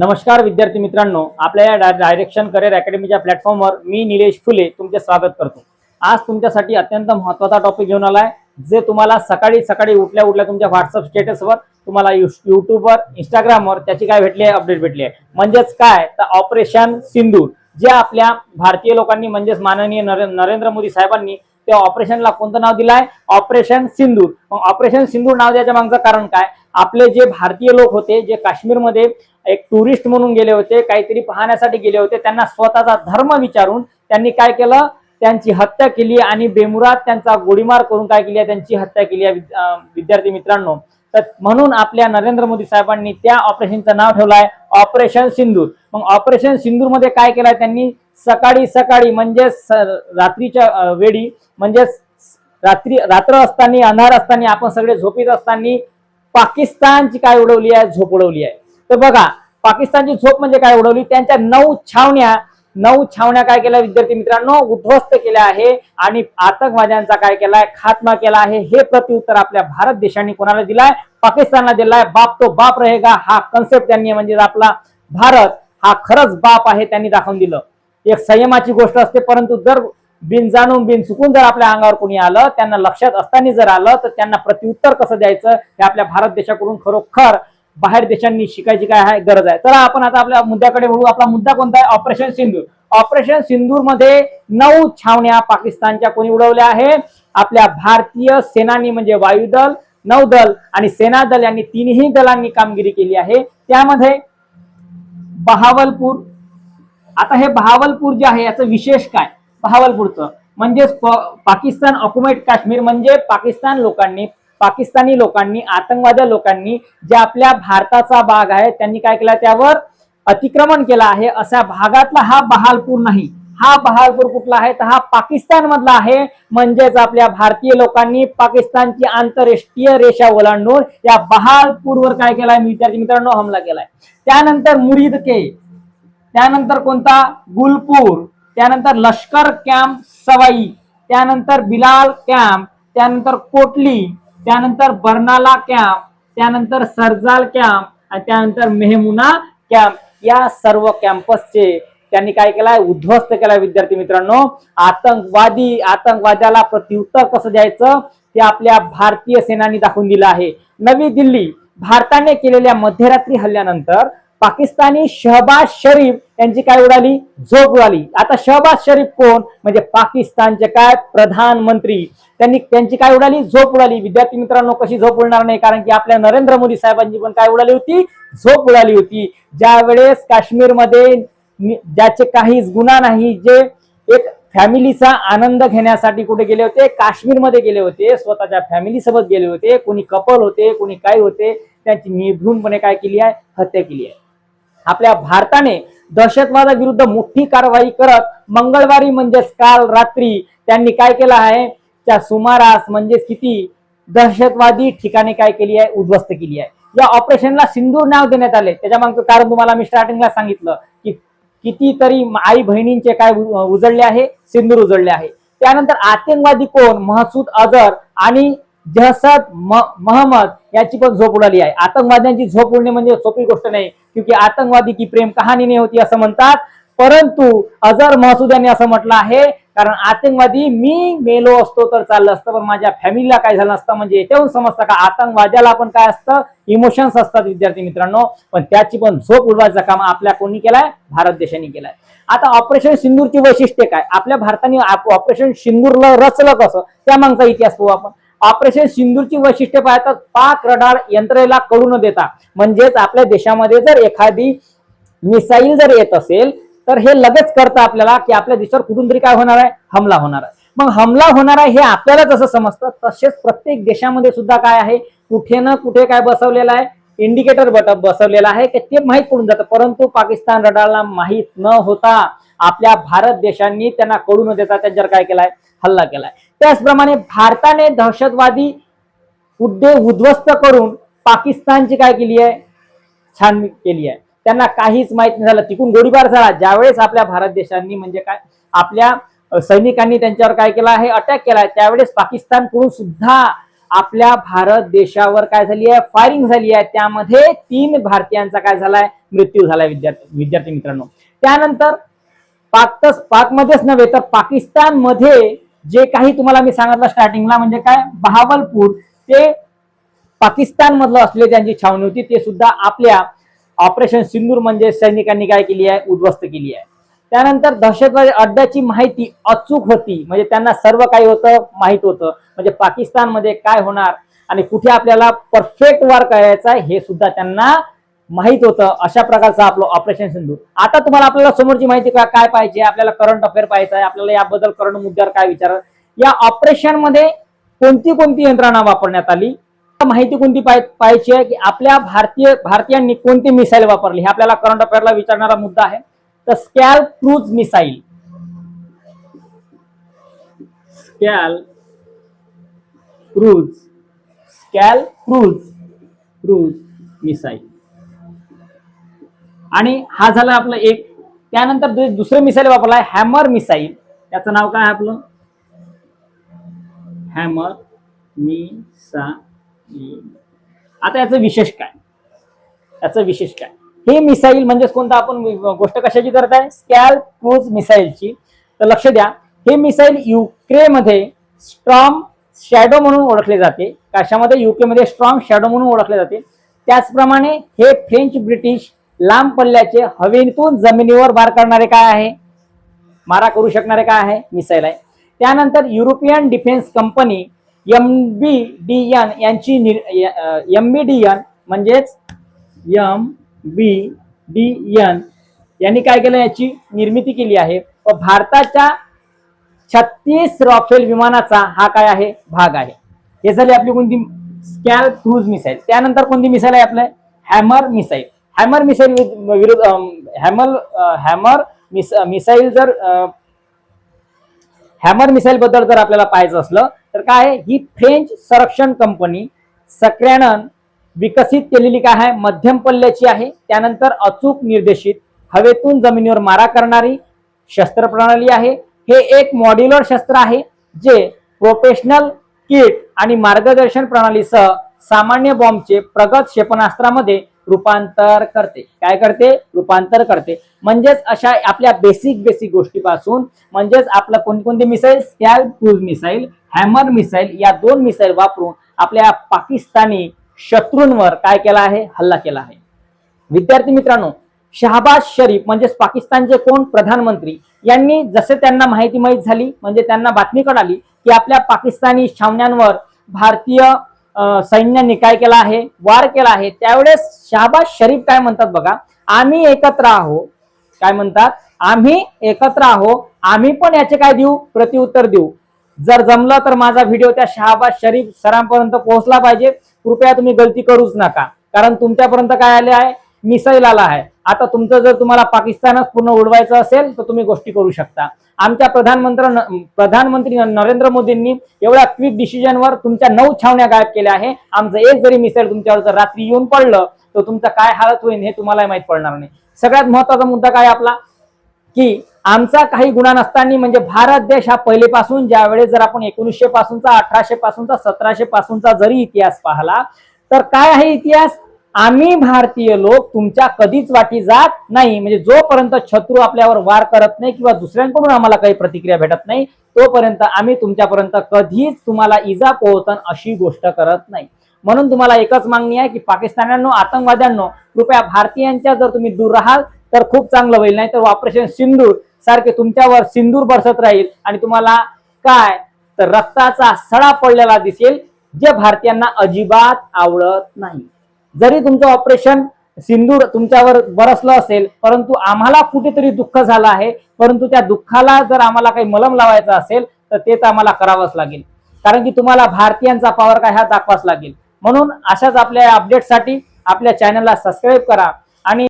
नमस्कार विद्यार्थी मित्रांनो. आपल्या या डायरेक्शन करिअर अकॅडमीच्या प्लॅटफॉर्मवर मी निलेश फुले तुमचे स्वागत करतो. आज तुमच्यासाठी अत्यंत महत्त्वाचा टॉपिक घेऊन आला आहे जे तुम्हाला सकाळी सकाळी उठल्या उठल्या तुमच्या व्हॉट्सअप स्टेटसवर तुम्हाला यु- युट्यूबवर इंस्टाग्रामवर त्याची काय भेटली आहे अपडेट भेटली आहे. म्हणजेच काय? तर ऑपरेशन सिंदूर. जे आपल्या भारतीय लोकांनी म्हणजेच माननीय नरे- नरेंद्र मोदी साहेबांनी त्या ऑपरेशनला कोणतं नाव दिलं आहे ऑपरेशन सिंदूर. मग ऑपरेशन सिंदूर नाव द्यायच्या मागचं कारण काय? आपले जे भारतीय लोक होते जे काश्मीरमध्ये एक टुरिस्ट म्हणून गेले होते काहीतरी पाहण्यासाठी गेले होते त्यांना स्वतःचा धर्म विचारून त्यांनी काय केलं? त्यांची हत्या केली आणि बेमुरात त्यांचा गोळीमार करून काय केली? आहे त्यांची हत्या केली आहे विद्यार्थी मित्रांनो. तर म्हणून आपल्या नरेंद्र मोदी साहेबांनी त्या ऑपरेशनचं नाव ठेवलं आहे ऑपरेशन सिंदूर. मग ऑपरेशन सिंदूरमध्ये काय केलंय त्यांनी? सकाळी सकाळी म्हणजे रात्रीच्या वेळी म्हणजे रात्री रात्र असताना अंधार असताना आपण सगळे झोपीत असताना पाकिस्तानची काय उडवली आहे? झोप उडवली आहे. तर बघा पाकिस्तानची झोप म्हणजे काय उडवली? त्यांच्या नऊ छावण्या नऊ छावण्या काय केल्या विद्यार्थी मित्रांनो? उद्ध्वस्त केल्या आहे आणि आतंकवाद्यांचा काय केलाय? खात्मा केला आहे. हे प्रत्युत्तर आपल्या भारत देशाने कोणाला दिलाय? पाकिस्तानला दिलाय. बाप तो बाप रहेगा हा कन्सेप्ट त्यांनी म्हणजे आपला भारत हा खरंच बाप आहे त्यांनी दाखवून दिलं. एक संयमाची गोष्ट असते परंतु जर बिन जाणून बिन चुकून जर आपल्या अंगावर कोणी आलं त्यांना लक्षात असताना जर आलं तर त्यांना प्रत्युत्तर कसं द्यायचं? हे आपल्या भारत देशाकडून खरोखर बाहेर देशांनी शिकायची काय आहे गरज आहे. तर आपण आता आपल्या मुद्द्याकडे वळू. आपला मुद्दा कोणता आहे? ऑपरेशन सिंधूर ऑपरेशन सिंधूरमध्ये नऊ छावण्या पाकिस्तानच्या कोणी उडवल्या आहे आपल्या भारतीय सेनानी म्हणजे वायुदल नौदल आणि सेनादल यांनी तिन्ही दलांनी कामगिरी केली आहे. त्यामध्ये बहावलपूर आता हे बहावलपूर जे आहे याचं विशेष काय? बहावलपूरचं. म्हणजेच पाकिस्तान ऑक्युमेट काश्मीर म्हणजे पाकिस्तान लोकांनी पाकिस्तानी लोकांनी आतंकवादी लोकांनी जे आपल्या भारताचा भाग आहे त्यांनी काय केला? त्यावर अतिक्रमण केलं आहे. अशा भागातला हा बहालपूर नाही. हा बहालपूर कुठला आहे? तर हा पाकिस्तान मधला आहे. म्हणजेच आपल्या भारतीय लोकांनी पाकिस्तानची आंतरराष्ट्रीय रेषा ओलांडून या बहालपूरवर काय केलाय? विद्यार्थी मित्रांनो हमला केलाय. त्यानंतर मुरीद के त्यानंतर कोणता? गुलपूर त्यानंतर लष्कर कॅम्प सवाई त्यानंतर बिलाल कॅम्प त्यानंतर कोटली त्यानंतर बर्नाला कॅम्प त्यानंतर सरजाल कॅम्प आणि त्यानंतर मेहमुना कॅम्प. या सर्व कॅम्पसचे त्यांनी काय केलाय? उद्ध्वस्त केलाय विद्यार्थी मित्रांनो. आतंकवादी आतंकवाद्याला प्रत्युत्तर कसं द्यायचं? ते आपल्या भारतीय सेनानी दाखवून दिलं आहे. नवी दिल्ली भारताने केलेल्या मध्यरात्री हल्ल्यानंतर पाकिस्तानी शहबाज शरीफ यांची काय उडाली? झोप उडाली. आता शहबाज शरीफ कोण? म्हणजे पाकिस्तानचे काय प्रधानमंत्री. त्यांनी त्यांची काय उडाली? झोप उडाली. विद्यार्थी मित्रांनो कशी झोप उडणार नाही? कारण की आपल्या नरेंद्र मोदी साहेबांची पण काय उडाली होती? झोप उडाली होती. ज्या वेळेस काश्मीरमध्ये ज्याचे काहीच गुन्हा नाही जे एक फॅमिलीचा आनंद घेण्यासाठी कुठे गेले होते? काश्मीरमध्ये गेले होते. स्वतःच्या फॅमिली सोबत गेले होते. कोणी कपल होते कोणी काय होते. त्यांची निर्भूणपणे काय केली आहे? हत्या केली आहे. आपल्या भारताने दहशतवादाविरुद्ध मोठी कारवाई करत मंगळवारी म्हणजेच काल रात्री त्यांनी काय केलं आहे? त्या सुमारास म्हणजेच किती दहशतवादी ठिकाणी काय केली आहे? उद्ध्वस्त केली आहे. या ऑपरेशनला सिंदूर नाव देण्यात आले. त्याच्या मागचं कारण तुम्हाला मी स्टार्टिंगला सांगितलं की कितीतरी आई बहिणींचे काय उजळले आहे? सिंदूर उजळले आहे. त्यानंतर आतंकवादी कोण? महसूद अजहर आणि जहसद महमद याची पण झोप उडाली आहे. आतंकवाद्यांची झोप उडणे म्हणजे सोपी गोष्ट नाही क्योंकि आतंकवादी की प्रेम कहाणी नाही होती असं म्हणतात. परंतु अजहर महसूद यांनी असं म्हटलं आहे कारण आतंकवादी मी मेलो असतो तर चाललं असतं पण माझ्या फॅमिलीला काय झालं असतं म्हणजे याच्याहून समजतं का आतंकवाद्याला पण काय असतं? इमोशन्स असतात विद्यार्थी मित्रांनो. पण त्याची पण झोप उडवायचं काम आपल्या कोणी केलाय? भारत देशाने केलाय. आता ऑपरेशन सिंदूरची वैशिष्ट्ये काय? आपल्या भारताने ऑपरेशन सिंदूरला रचलं कसं? त्या मागचा इतिहास पाहू आपण. ऑपरेशन सिंदूरची वैशिष्ट्ये पाहतात पाक रडार यंत्रेला कळू न देता. म्हणजेच आपल्या देशामध्ये जर एखादी मिसाईल जर येत असेल तर हे लगेच करतं आपल्याला की आपल्या देशावर कुठून तरी काय होणार आहे? हमला होणार आहे. मग हमला होणार आहे हे आपल्याला जसं समजतं तसेच प्रत्येक देशामध्ये सुद्धा काय आहे? कुठे ना कुठे काय बसवलेलं आहे? इंडिकेटर बट बसवलेला आहे की ते माहीत पडून जातं. परंतु पाकिस्तान रडारला माहीत न होता आपल्या भारत देशांनी त्यांना कळू न देता त्यांच्यावर काय केलाय? हल्ला केलाय. त्याचप्रमाणे भारताने दहशतवादी उड्डे उद्ध्वस्त करून पाकिस्तानची काय केली आहे? छान केली आहे. त्यांना काहीच माहीत नाही झालं. तिकून गोळीबार झाला. ज्यावेळेस आपल्या भारत देशांनी म्हणजे काय आपल्या सैनिकांनी त्यांच्यावर काय केलं आहे? अटॅक केला त्यावेळेस पाकिस्तानकडून सुद्धा आपल्या भारत देशावर काय झाली आहे? फायरिंग झाली आहे. त्यामध्ये तीन भारतीयांचा काय झालाय? मृत्यू झालाय विद्यार्थी विद्यार्थी मित्रांनो. त्यानंतर पाक पाकमध्येच नव्हे तर पाकिस्तानमध्ये जे काही तुम्हाला मी सांगितलं स्टार्टिंगला म्हणजे काय? बहावलपूर ते पाकिस्तान मधलं असलेली त्यांची छावणी होती. ते सुद्धा आपल्या ऑपरेशन सिंदूर म्हणजे सैनिकांनी काय केली आहे? उद्ध्वस्त केली आहे. त्यानंतर दहशतवादी अड्ड्याची माहिती अचूक होती. म्हणजे त्यांना सर्व काही होतं माहीत होतं. म्हणजे पाकिस्तानमध्ये काय होणार आणि कुठे आपल्याला परफेक्ट वार करायचा आहे हे सुद्धा त्यांना माहीत होतं अशा प्रकारचं आपलं ऑपरेशन सिंधू. आता तुम्हाला आपल्याला समोरची माहिती का काय पाहिजे? आपल्याला करंट अफेअर पाहिजे आहे. आपल्याला याबद्दल करंट मुद्द्यावर काय विचार या ऑपरेशनमध्ये कोणती कोणती यंत्रणा वापरण्यात आली? माहिती कोणती पाहिजे पाहायची आहे की आपल्या भारतीय भारतीयांनी कोणती मिसाईल वापरली? हे आपल्याला करंट अफेअरला विचारणारा मुद्दा आहे. तर scalp cruise missile स्कॅल cruise. Scalp cruise. Cruise missile आणि हा झाला आपलं एक. त्यानंतर दुसरं मिसाईल वापरला हॅमर मिसाईल. त्याचं नाव काय आहे आपलं? Hammer missile. आता याचं विशेष काय? याचं विशेष काय? हे मिसाईल म्हणजेच कोणतं? आपण गोष्ट कशाची करत आहे स्कॅल क्रूज मिसाईलची. तर लक्ष द्या. हे मिसाईल युक्रेमध्ये स्ट्रॉंग शॅडो म्हणून ओळखले जाते. कशामध्ये? युकेमध्ये स्ट्रॉंग शॅडो म्हणून ओळखले जाते. त्याचप्रमाणे हे फ्रेंच ब्रिटिश लांब पल्ल्याचे हवेतून जमिनीवर बार करणारे काय आहे? मारा करू शकणारे काय आहे? मिसाईल आहे. त्यानंतर European defence company M B D N यांची एम बी डी एन म्हणजेच एम बी डी एन यांनी काय केलं? याची निर्मिती केली आहे. व भारताच्या छत्तीस रॉफेल विमानाचा हा काय आहे? भाग आहे. हे झाली आपली कोणती? Scalp cruise missile. त्यानंतर कोणती मिसाईल आहे आपलं? Hammer missile. हॅमर मिसाईल विरुद्ध हॅमर हॅमर मिस मिसाईल जर हॅमर मिसाईल बद्दल जर आपल्याला पाहायचं असलं तर काय आहे? ही फ्रेंच संरक्षण कंपनी सक्र्यानं विकसित केलेली काय आहे? मध्यम पल्ल्याची आहे. त्यानंतर अचूक निर्देशित हवेतून जमिनीवर मारा करणारी शस्त्र प्रणाली आहे. हे एक मॉड्युलर शस्त्र आहे जे प्रोफेशनल किट आणि मार्गदर्शन प्रणालीसह सामान्य बॉम्बचे प्रगत क्षेपणास्त्रामध्ये रूपांतर करते. काय करते? रूपांतर करते. म्हणजेच अशा आपल्या बेसिक बेसिक गोष्टीपासून म्हणजेच आपलं कोणकोणते missile Scalp cruise missile Hammer missile या दोन मिसाईल वापरून आपल्या पाकिस्तानी शत्रूंवर काय केला आहे? हल्ला केला आहे. विद्यार्थी मित्रांनो शहाबाज शरीफ म्हणजेच पाकिस्तानचे कोण? प्रधानमंत्री यांनी जसे त्यांना माहिती माहीत झाली म्हणजे त्यांना बातमी कळाली की आपल्या पाकिस्तानी छावण्यांवर भारतीय सैन्याने काय केला आहे? वार केला आहे. त्यावेळेस शहाबाज शरीफ काय म्हणतात बघा? आम्ही एकत्र आहोत काय म्हणतात? आम्ही एकत्र आहोत आम्ही पण याचे काय देऊ? प्रत्युत्तर देऊ. जर जमलं तर माझा व्हिडिओ त्या शहाबाज शरीफ सरांपर्यंत पोहोचला पाहिजे. कृपया तुम्ही गलती करूच नका. कारण तुमच्यापर्यंत काय आले आहे? मिसाईल आला आहे. आता तुमचं जर तुम्हाला पाकिस्तानच पूर्ण उडवायचं असेल तर तुम्ही गोष्टी करू शकता. आमच्या प्रधानमंत्री प्रधानमंत्री नरेंद्र मोदींनी एवढ्या क्विक डिसिजनवर तुमच्या नऊ छावण्या गायब केल्या आहे. आमचं एक जरी मिसाईल तुमच्यावर जर रात्री येऊन पडलं तर तुमचं काय हालत होईल हे तुम्हाला माहीत पडणार नाही. सगळ्यात महत्त्वाचा मुद्दा काय आपला? की आमचा काही गुन्हा नसताना म्हणजे भारत देश हा पहिलेपासून ज्यावेळेस जर आपण एकोणीसशे पासूनचा अठराशे पासूनचा सतराशे पासूनचा जरी इतिहास पाहिला तर काय आहे इतिहास? आम्ही भारतीय लोक तुमच्या कधीच वाटी जात नाही. म्हणजे जोपर्यंत शत्रू आपल्यावर वार करत नाही किंवा दुसऱ्यांकडून आम्हाला काही प्रतिक्रिया भेटत नाही तोपर्यंत आम्ही तुमच्यापर्यंत कधीच तुम्हाला इजा पोहोचन अशी गोष्ट करत नाही. म्हणून तुम्हाला एकच मागणी आहे की पाकिस्तान्यांनो आतंकवाद्यांनो कृपया भारतीयांच्या जर तुम्ही दूर राहाल तर खूप चांगलं होईल. नाही तर ऑपरेशन सिंदूर सारखे तुमच्यावर सिंदूर बरसत राहील आणि तुम्हाला काय? तर रक्ताचा सडा पडलेला दिसेल जे भारतीयांना अजिबात आवडत नाही. जरी तुमचं ऑपरेशन सिंदूर तुमच्यावर बरसलं असेल परंतु आम्हाला कुठेतरी दुःख झालं आहे. परंतु त्या दुःखाला जर आम्हाला काही मलम लावायचं असेल तर ते तर आम्हाला करावंच लागेल. कारण की तुम्हाला भारतीयांचा पॉवर काय हा दाखवाच लागेल. म्हणून अशाच आपल्या अपडेटसाठी आपल्या चॅनलला सबस्क्राईब करा आणि